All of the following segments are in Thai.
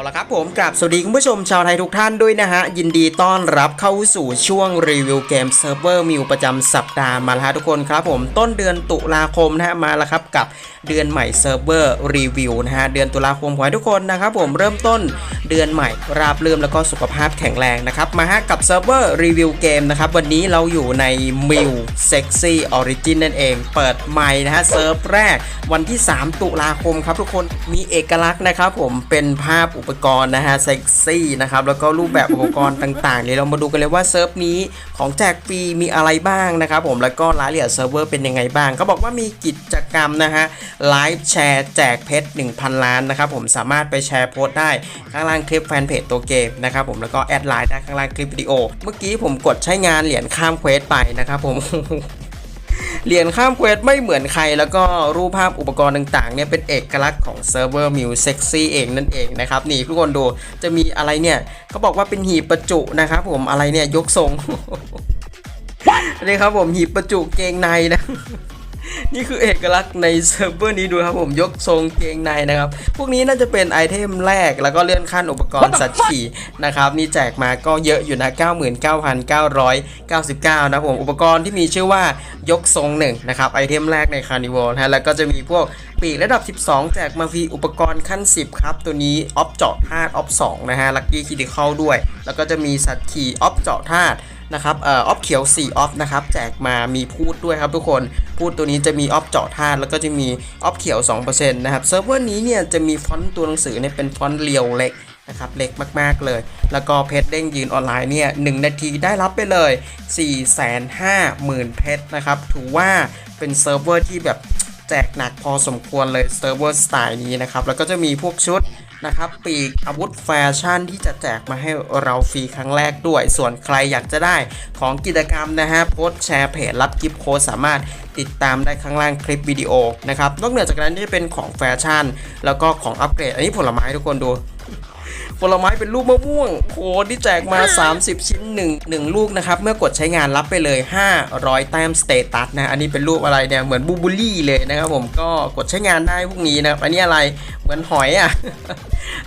าละครับผมกราบสวัสดีคุณผู้ชมชาวไทยทุกท่านด้วยนะฮะ ยินดีต้อนรับเข้าสู่ช่วงรีวิวเกมเซิร์ฟเวอร์มิวประจำสัปดาห์มาแล้วทุกคนครับผมต้นเดือนตุลาคมนะฮะมาแล้วครับกับเดือนใหม่เซิร์ฟเวอร์รีวิวนะฮะเดือนตุลาคมขอให้ทุกคนนะครับผมเริ่มต้นเดือนใหม่ราบรื่นแล้วก็สุขภาพแข็งแรงนะครับมาฮะกับเซิร์ฟเวอร์รีวิวเกมนะครับวันนี้เราอยู่ในมิวเซ็กซี่ออริจินนั่นเอง เปิดใหม่นะฮะเซิร์ฟแรกวันที่ 3 ตุลาคมครับทุกคนมีเอกลักษณ์นะครับผมเป็นภาพอุปกรณ์นะฮะเซ็กซี่นะครับแล้วก็รูปแบบอุปกรณ์ต่างๆเดี๋ยวเรามาดูกันเลยว่าเซิร์ฟนี้ของแจกฟรีมีอะไรบ้างนะครับผมแล้วก็รายละเอียดเซิร์ฟเวอร์เป็นยังไงบ้างเขาบอกว่ามีกิจกรรมนะฮะไลฟ์แชร์แจกเพชร1,000 ล้านนะครับผมสามารถไปแชร์โพสต์ได้ข้างล่างคลิปแฟนเพจตัวเกมนะครับผมแล้วก็แอดไลน์ได้ข้างล่างคลิปวิดีโอ เมื่อกี้ผมกดใช้งานเหรียญข้ามเควสไปนะครับผม เหรียญข้ามเควสไม่เหมือนใคร แล้วก็รูปภาพอุปกรณ์ต่างๆเนี่ยเป็นเอกลักษณ์ของเซิร์ฟเวอร์มิวเซ็กซี่เองนั่นเองนะครับนี่ทุกคนดูจะมีอะไรเนี่ยเขาบอกว่าเป็นหีบประจุนะครับผมอะไรเนี่ยยกทรงนี่ครับผมหีบประจุเกงในนะ นี่คือเอกลักษณ์ในเซิร์ฟเวอร์นี้ดูครับผมยกทรงเกงในนะครับ พวกนี้น่าจะเป็นไอเทมแรกแล้วก็เลื่อนขั้นอุปกรณ์สัตว์ขี่นะครับ นี่แจกมาก็เยอะอยู่นะ 99,999 นะผม อุปกรณ์ที่มีชื่อว่ายกทรงหนึ่งนะครับไอเทมแรกในคาร์นิวัลนะฮะแล้วก็จะมีพวกปีกระดับ 12 แจกมาฟรีอุปกรณ์ขั้น 10 ครับ ตัวนี้ออฟเจาะธาตุออฟ2นะฮะลัคกี้คิดิเข้าด้วย แล้วก็จะมีสัตว์ขี่ออฟเจาะธาตุ นะครับเอ่อออฟเขียว4ออฟนะครับแจกมามีพูดด้วยครับทุกคนพูดตัวนี้จะมีออฟเจาะธาตุแล้วก็จะมีออฟเขียว2%นะครับเซิร์ฟเวอร์นี้เนี่ยจะมีฟอนต์ตัวหนังสือเนี่ยเป็นฟอนต์เรียวเล็กนะครับเล็กมาก ๆ เลย แล้วก็เพชรเด้งยืนออนไลน์เนี่ย1นาทีได้รับไปเลย 450,000 เพชรนะครับ ถือว่าเป็นเซิร์ฟเวอร์ที่แบบแจกหนักพอสมควรเลยเซิร์ฟเวอร์สไตล์นี้นะครับ แล้วก็จะมีพวกชุด นะครับ ปีกอาวุธแฟชั่นที่จะแจกมาให้เราฟรีครั้งแรกด้วย ส่วนใครอยากจะได้ของกิจกรรมนะฮะโพสแชร์เพจรับกิฟต์โค้ดสามารถติดตามได้ข้างล่างคลิปวิดีโอนะครับนอกเหนือจากนั้นที่จะเป็นของแฟชั่น แล้วก็ของอัปเกรด อันนี้ผลไม้ทุกคนดู ผลไม้เป็นลูกมะม่วงโหที่แจกมา 30 ชิ้น 1 1 ลูกนะครับ เมื่อกดใช้งานรับไปเลย 500 แต้มสเตตัสนะ อันนี้เป็นรูปอะไรเนี่ย เหมือนบูบูลลี่เลยนะครับผม ก็กดใช้งานได้พวกนี้นะครับอันนี้อะไร เหมือนหอยอะ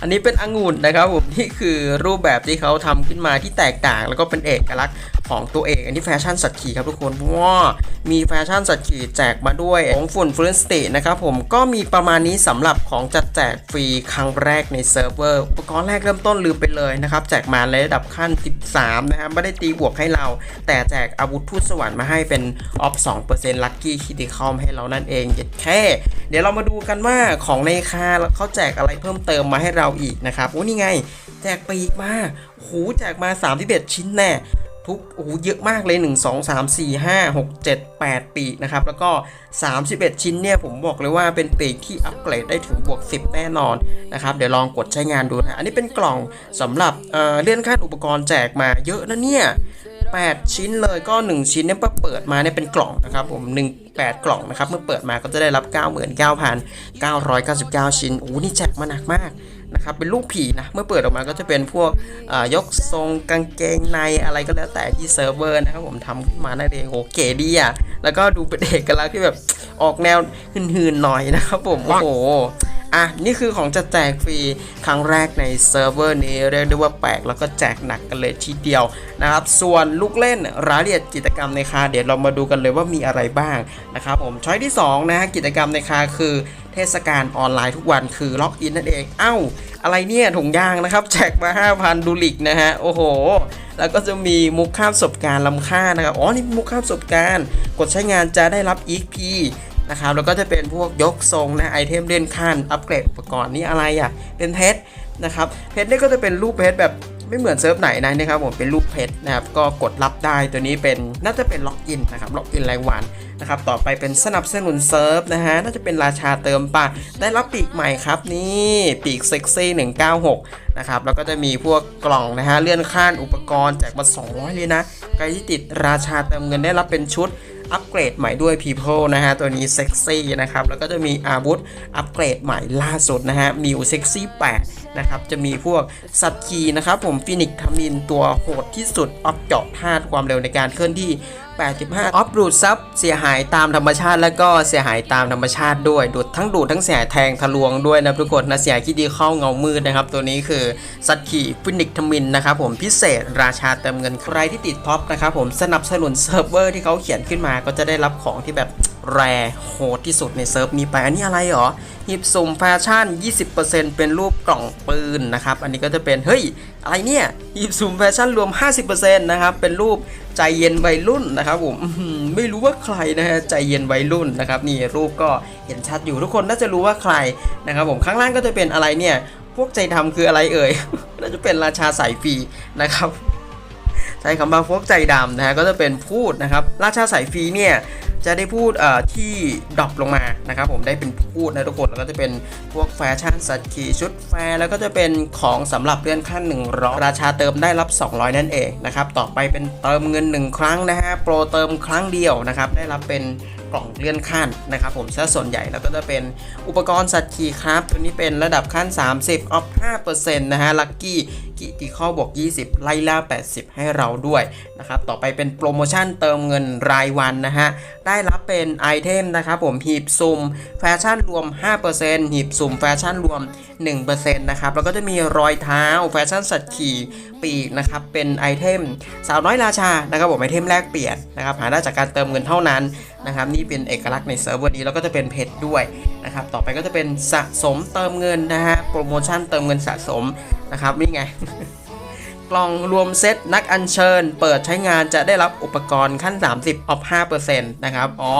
อันนี้เป็นองุ่นนะครับผม นี่คือรูปแบบที่เขาทำขึ้นมาที่แตกต่าง แล้วก็เป็นเอกลักษณ์ของตัวเอง อันนี้แฟชั่นสัตว์ขี่ครับทุกคนว้ามีแฟชั่นสัตว์ขี่แจกมาด้วยของฝุ่นฟลูนสตินะครับผม ก็มีประมาณนี้สำหรับของจัดแจกฟรีครั้งแรกในเซิร์ฟเวอร์ อุปกรณ์แรกเริ่มต้นลืมไปเลยนะครับ แจกมาในระดับขั้น 13 นะครับไม่ได้ตีบวกให้เรา แต่แจกอาวุธทูตสวรรค์มาให้เป็นออฟ2%ลัคกี้คิติคอมให้เรานั่นเองเย็ดแค่เดี๋ยวเรามาดูกันว่าของในคาเขาแจกอะไรเพิ่มเติมมาให้เราอีกนะครับโอ้นี่ไง แจกปีกมาโอ้โหแจกมา 31 ชิ้นแน่ ทุกโอ้โหเยอะมากเลย 1 2 3 4 5 6 7 8 ปีกนะครับ แล้วก็ 31 ชิ้นเนี่ย ผมบอกเลยว่าเป็นปีกที่อัปเกรดได้ถึงบวก 10 แน่นอนนะครับ เดี๋ยวลองกดใช้งานดูนะ อันนี้เป็นกล่องสำหรับเอ่อเลื่อนขั้นอุปกรณ์แจกมาเยอะนะเนี่ย 8 ชิ้นเลยก็ 1 ชิ้นเนี่ยเปิดมาเนี่ยเป็นกล่องนะครับผม1 8 กล่องนะครับ เมื่อเปิดมาก็จะได้รับ 99,999 ชิ้นโอ้โหนี่แจกมาหนักมาก นะครับเป็นลูกผีนะเมื่อเปิดออกมาก็จะเป็นพวกอ่ายกทรงกางเกงในอะไรก็แล้วแต่ที่เซิร์ฟเวอร์นะครับผมทำขึ้นมานั่นเองโหเก๋ดีอะแล้วก็ดูเป็นเอกลักษณ์ที่แบบออกแนวหืนๆหน่อยนะครับผมโอ้โหอะนี่คือของจะแจกฟรีครั้งแรกในเซิร์ฟเวอร์นี้เรียกได้ว่าแปลกแล้วก็แจกหนักกันเลยทีเดียวนะครับ ส่วนลูกเล่นรายละเอียดกิจกรรมในคาเดี๋ยวเรามาดูกันเลยว่ามีอะไรบ้างนะครับผมช้อยที่2นะฮะกิจกรรมในคาคือ เทศกาลออนไลน์ทุกวันคือล็อกอินนั่นเอง เอ้า อะไรเนี่ยถุงยางนะครับ แจกมา 5,000 ดูลิกนะฮะ โอ้โห แล้วก็จะมีมุกข้ามประสบการณ์ลำค่านะครับ อ๋อ นี่มุกข้ามประสบการณ์ กดใช้งานจะได้รับ EP นะครับ แล้วก็จะเป็นพวกยกทรงนะ ไอเทมเล่นขั้นอัปเกรดอุปกรณ์นี่อะไรอะ เป็นเพชรนะครับ เพชรนี่ก็จะเป็นรูปเพชรแบบ ไม่เหมือนเซิร์ฟไหนนะนะครับผมเป็นรูปเพชรนะครับก็กดรับได้ตัวนี้เป็นน่าจะเป็นล็อกอินนะครับล็อกอินรายวันนะครับต่อไปเป็นสนับสนุนเซิร์ฟนะฮะน่าจะเป็นราชาเติมปะได้รับปีกใหม่ครับนี่ปีกเซ็กซี่196นะครับแล้วก็จะมีพวกกล่องนะฮะเลื่อนขั้นอุปกรณ์แจกมา 200 เลยนะใครที่ติดราชาเติมเงินได้รับเป็นชุดอัปเกรดใหม่ด้วย People นะฮะ ตัวนี้เซ็กซี่นะครับ แล้วก็จะมีอาวุธอัปเกรดใหม่ล่าสุดนะฮะ มิวเซ็กซี่8 นะครับ จะมีพวกสัตว์คีนะครับ ผมฟินิกทามินตัวโหดที่สุด ออฟเจาะธาตุความเร็วในการเคลื่อนที่ 85 ออฟดูดซับเสียหายตามธรรมชาติ แล้วก็เสียหายตามธรรมชาติด้วยดูดทั้งดูดทั้งเสียหายแทงทะลวงด้วยนะทุกคนนะเสียหายคิดดีเข้าเงามืดนะครับ ตัวนี้คือสัตว์ขี่ฟินิกทามินนะครับผมพิเศษราชาเติมเงินใครที่ติดท็อปนะครับผมสนับสนุนเซิร์ฟเวอร์ที่เขาเขียนขึ้นมาก็จะได้รับของที่แบบ แรโหดที่สุดในเซิร์ฟนี้ไป อันนี้อะไรหรอหีบสุ่มแฟชั่น 20%เป็นรูปกล่องปืนนะครับ อันนี้ก็จะเป็น เฮ้ย อะไรเนี่ยหีบสุ่มแฟชั่นรวม 50%นะครับ เป็นรูปใจเย็นวัยรุ่นนะครับผมไม่รู้ว่าใครนะฮะใจเย็นวัยรุ่นนะครับ นี่รูปก็เห็นชัดอยู่ทุกคนน่าจะรู้ว่าใครนะครับผมข้างล่างก็จะเป็นอะไรเนี่ยพวกใจดำคืออะไรเอ่ยน่าจะเป็นราชาสายฟรีนะครับใช้คำว่าพวกใจดำนะฮะก็จะเป็นพูดนะครับ ราชาสายฟรีเนี่ย จะได้พูดที่ดรอปลงมานะครับผมได้เป็นพูดนะทุกคนแล้วก็จะเป็นพวกแฟชั่นสัตว์ขี่ชุดแฟร์แล้วก็จะเป็นของสำหรับเลื่อนขั้น1ร้อยราชาเติมได้รับ 200 นั่นเองนะครับต่อไปเป็นเติมเงิน 1 ครั้งนะฮะโปรเติมครั้งเดียวนะครับได้รับเป็น กล่องเลื่อนขั้นนะครับผมซะส่วนใหญ่แล้วก็จะเป็นอุปกรณ์สัตว์ขี่ครับ ตัวนี้เป็นระดับขั้น 30ออฟ5%นะฮะลัคกี้กิติข้อบวก 20 ไล่ล่า 80 ให้เราด้วยนะครับต่อไปเป็นโปรโมชั่นเติมเงินรายวันนะฮะได้รับเป็นไอเทมนะครับผมหีบซุ่มแฟชั่นรวม 5%หีบสุ่มแฟชั่นรวม 1%นะครับแล้วก็จะมีรอยเท้าแฟชั่นสัตว์ขี่ปีกนะครับเป็นไอเทมสาวน้อยราชานะครับผมไอเทมแลกเปลี่ยนนะครับหาได้จากการเติมเงินเท่านั้น นะครับนี่เป็นเอกลักษณ์ในเซิร์ฟเวอร์นี้แล้วก็จะเป็นเพชรด้วยนะครับต่อไปก็จะเป็นสะสมเติมเงินนะฮะโปรโมชั่นเติมเงินสะสมนะครับนี่ไงกล่องรวมเซตนักอัญเชิญ เปิดใช้งานจะได้รับอุปกรณ์ขั้น 30 ออฟ5%นะครับอ๋อ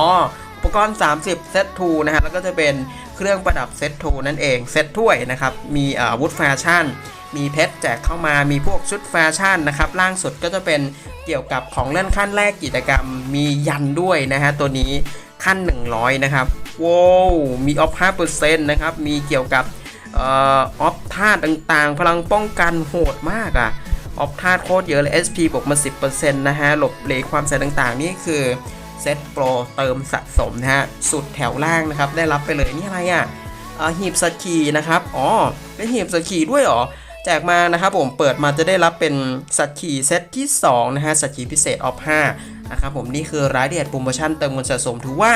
อุปกรณ์ 30 เซต2นะฮะแล้วก็จะเป็นเครื่องประดับเซต2นั่นเองเซตถ้วยนะครับมีอาวุธแฟชั่น มีเพชรแจกเข้ามามีพวกชุดแฟชั่นนะครับล่างสุดก็จะเป็นเกี่ยวกับของเลื่อนขั้นแรกกิจกรรมมียันด้วยนะฮะตัวนี้ขั้น 100 นะครับว้าวมีออฟ5%นะครับมีเกี่ยวกับออฟธาตุต่างๆ พลังป้องกันโหดมากอะ่ะออฟธาตุโคตรเยอะเลย SP บวกมา 10%นะฮะหลบเหลความเสี่ยงต่างๆ นี่คือเซตโปรเติมสะสมนะฮะ สุดแถวล่างนะครับ ได้รับไปเลยนี่อะไรอะอ่าหีบสกีนะครับ อ๋อ เป็นหีบสกีด้วยหรอ แจกมานะครับผมเปิดมาจะได้รับเป็นสัตว์ขี่เซตที่2นะฮะสัตว์ขี่พิเศษออฟ5นะครับผมนี่คือรายละเอียดโปรโมชั่นเติมเงินสะสมถือว่า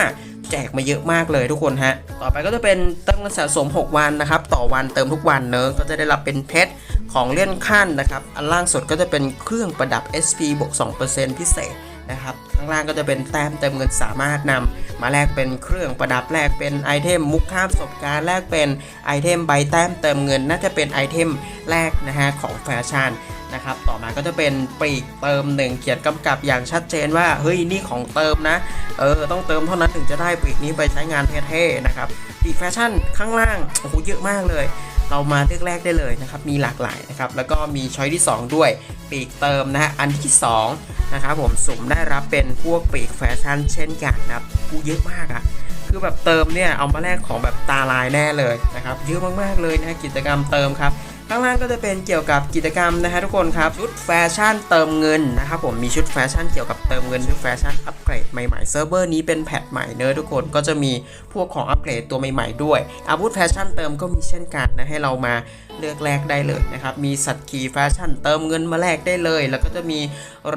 แจกมาเยอะมากเลยทุกคนฮะ ต่อไปก็จะเป็นเติมเงินสะสม 6 วันนะครับ ต่อวันเติมทุกวันเนอะก็จะได้รับเป็นเพชรของเลื่อนขั้นนะครับ อันล่างสุดก็จะเป็นเครื่องประดับ SP บวก2%พิเศษนะครับ ข้างล่างก็จะเป็นแต้มเติมเงินสามารถนำ มาแลกเป็นเครื่องประดับแลกเป็นไอเทมมุกข้ามประสบการณ์แลกเป็นไอเทมใบแต้มเติมเงิน น่าจะเป็นไอเทมแรกนะฮะของแฟชั่นนะครับต่อมาก็จะเป็นปีกเติมหนึ่งเขียนกำกับอย่างชัดเจนว่าเฮ้ยนี่ของเติมนะเออต้องเติมเท่านั้นถึงจะได้ปีกนี้ไปใช้งานเท่ๆนะครับปีกแฟชั่นข้างล่างโอ้โหเยอะมากเลย เรามาเลือกแรกได้เลยนะครับมีหลากหลายนะครับแล้วก็มีช้อยที่ 2 ด้วยปีกเติมนะฮะอันที่ 2 นะครับผมสุมได้รับเป็นพวกปีกแฟชั่นเช่นกันนะครับกูเยอะมากอะคือแบบเติมเนี่ยเอามาแลกของแบบตาลายแน่เลยนะครับเยอะมากๆเลยนะกิจกรรมเติมครับ ข้างล่างก็จะเป็นเกี่ยวกับกิจกรรมนะฮะทุกคนครับชุดแฟชั่นเติมเงินนะครับผมมีชุดแฟชั่นเกี่ยวกับเติมเงินชุดแฟชั่นอัปเกรดใหม่ๆเซิร์ฟเวอร์นี้เป็นแพทใหม่เนอะทุกคนก็จะมีพวกของอัปเกรดตัวใหม่ๆ ด้วย อาวุธแฟชั่นเติมก็มีเช่นกันนะให้เรามาเลือกแลกได้เลยนะครับมีสัตว์ขี่แฟชั่นเติมเงินมาแลกได้เลย แล้วก็จะมี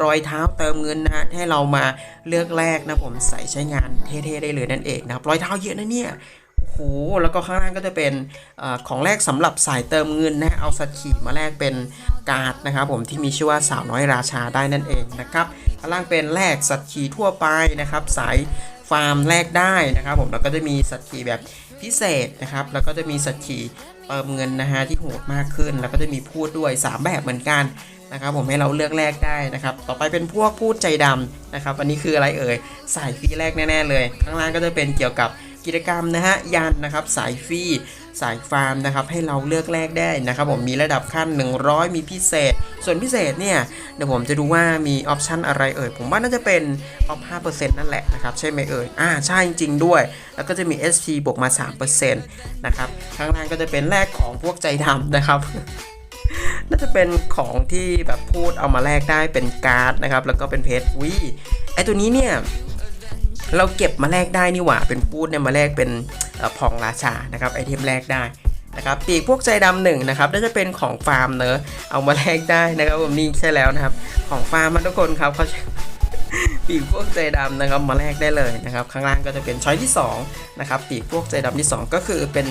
รอยเท้าเติมเงินนะฮะให้เรามาเลือกแลกนะผมใส่ใช้งานเท่ๆได้เลยนั่นเองนะครับรอยเท้าเยอะนะเนี่ย โอ้โหแล้วก็ข้างล่างก็จะเป็นอของแรกสำหรับสายเติมเงินนะเอาสัตว์ขี่มาแลกเป็นการ์ดนะครับผมที่มีชื่อว่าสาวน้อยราชาได้นั่นเองนะครับข้างล่างเป็นแลกสัตว์ขี่ทั่วไปนะครับ สายฟาร์มแลกได้นะครับ ผมแล้วก็จะมีสัตว์ขี่แบบพิเศษนะครับ แล้วก็จะมีสัตว์ขี่เติมเงินนะฮะที่โหดมากขึ้น แล้วก็จะมีพูดด้วย 3 แบบเหมือนกันนะครับผมให้เราเลือกแลกได้นะครับ ต่อไปเป็นพวกพูดใจดำนะครับอันนี้คืออะไรเอ่ยสายฟรีแรกแน่ ๆ เลย ข้างล่างก็จะเป็นเกี่ยวกับ กิจกรรมนะฮะยันนะครับสายฟรีสายฟาร์มนะครับให้เราเลือกแลกได้นะครับผมมีระดับขั้น 100 มีพิเศษ ส่วนพิเศษเนี่ยเดี๋ยวผมจะดูว่ามีออปชันอะไรเอ่ย ผมว่าน่าจะเป็นออฟ5%นั่นแหละนะครับใช่ไหมเอ่ยอ่าใช่จริงๆด้วย แล้วก็จะมี SP บวกมา 3%นะครับข้างล่างก็จะเป็นแลกของพวกใจดำนะครับน่าจะเป็นของที่แบบพูดเอามาแลกได้เป็นการ์ดนะครับแล้วก็เป็นเพชรวิไอตัวนี้เนี่ย เราเก็บมาแลกได้นี่หว่า เป็นปูดเนี่ยมาแลกเป็นอพองราชานะครับไอเทมแลกได้นะครับปีกพวกใจดำหนึ่งนะครับน่าจะเป็นของฟาร์มเนอะเอามาแลกได้นะครับผมนี่ใช่แล้วนะครับ ของฟาร์มมาทุกคนครับเขาปีกพวกใจดำนะครับมาแลกได้เลยนะครับ ข้างล่างก็จะเป็นช้อยที่2นะครับปีกพวกใจดำที่ 2 ก็คือเป็น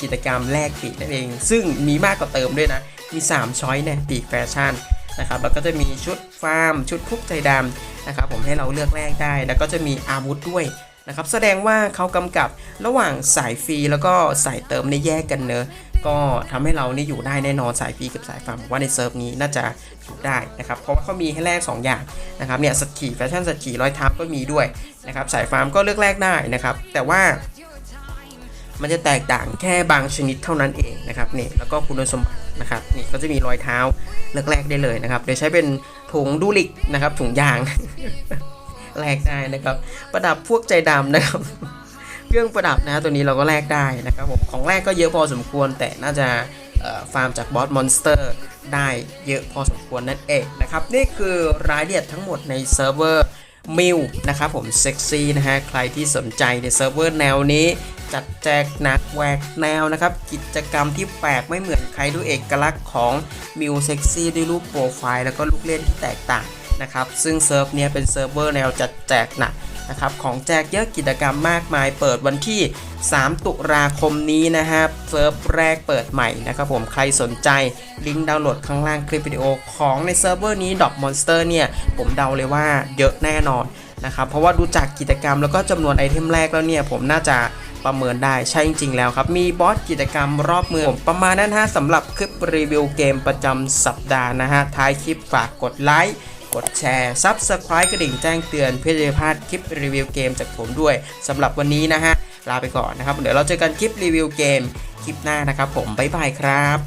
กิจกรรมแลกปีกนั่นเอง ซึ่งมีมากกว่าเติมด้วยนะมี 3 ช้อยเนี่ยปีกแฟชั่น นะครับแล้วก็จะมีชุดฟาร์ม ชุดพวกใจดำนะครับผมให้เราเลือกแลกได้ แล้วก็จะมีอาวุธด้วยนะครับแสดงว่าเขากำกับระหว่างสายฟรีแล้วก็สายเติมในแยกกันเนอะก็ทำให้เรานี่อยู่ได้แน่นอนสายฟรีกับสายฟาร์มว่าในเซิร์ฟนี้น่าจะอยู่ได้นะครับเพราะว่าเขามีให้แลก2อย่างนะครับเนี่ยสกีแฟชั่นสกีร้อยทับก็มีด้วยนะครับสายฟาร์มก็เลือกแลกได้นะครับแต่ว่า มันจะแตกต่างแค่บางชนิดเท่านั้นเองนะครับนี่แล้วก็คุณสมบัตินะครับนี่ก็จะมีรอยเท้าเลือกแลกได้เลยนะครับโดยใช้เป็นถุงดูลิกนะครับถุงยางแลกได้นะครับ ประดับพวกใจดำนะครับ เครื่องประดับนะตัวนี้เราก็แลกได้นะครับผมของแรกก็เยอะพอสมควร แต่น่าจะฟาร์มจากบอสมอนสเตอร์ได้เยอะพอสมควรนั่นเองนะครับ นี่คือรายละเอียดทั้งหมดในเซิร์ฟเวอร์มิวนะครับผมเซ็กซี่นะฮะใครที่สนใจในเซิร์ฟเวอร์แนวนี้ จัดแจกหนักแหวกแนวนะครับ กิจกรรมที่แปลกไม่เหมือนใครด้วยเอกลักษณ์ของมิวเซ็กซี่ด้วยรูปโปรไฟล์แล้วก็ลูกเล่นที่แตกต่างนะครับ ซึ่งเซิร์ฟเนี้ยเป็นเซิร์ฟเวอร์แนวจัดแจกหนักนะครับของแจกเยอะกิจกรรมมากมายเปิดวันที่ 3 ตุลาคมนี้นะครับเซิร์ฟแรกเปิดใหม่นะครับผมใครสนใจลิงก์ดาวน์โหลดข้างล่างคลิปวิดีโอของในเซิร์ฟเวอร์นี้ดอกมอนสเตอร์เนี่ย ผมเดาเลยว่าเยอะแน่นอนนะครับเพราะว่าดูจากกิจกรรมแล้วก็จำนวนไอเทมแรกแล้วเนี่ย ผมน่าจะ ประเมินได้ใช่จริง ๆ แล้วครับ มีบอสกิจกรรมรอบเมืองผมประมาณนั้นฮะสำหรับคลิปรีวิวเกมประจำสัปดาห์นะฮะ ท้ายคลิปฝากกดไลค์กดแชร์ Subscribe กระดิ่งแจ้งเตือนเพื่อจะพลาดคลิปรีวิวเกมจากผมด้วยสำหรับวันนี้นะฮะลาไปก่อนนะครับ เดี๋ยวเราเจอกันคลิปรีวิวเกมคลิปหน้านะครับผมบ๊ายบายครับ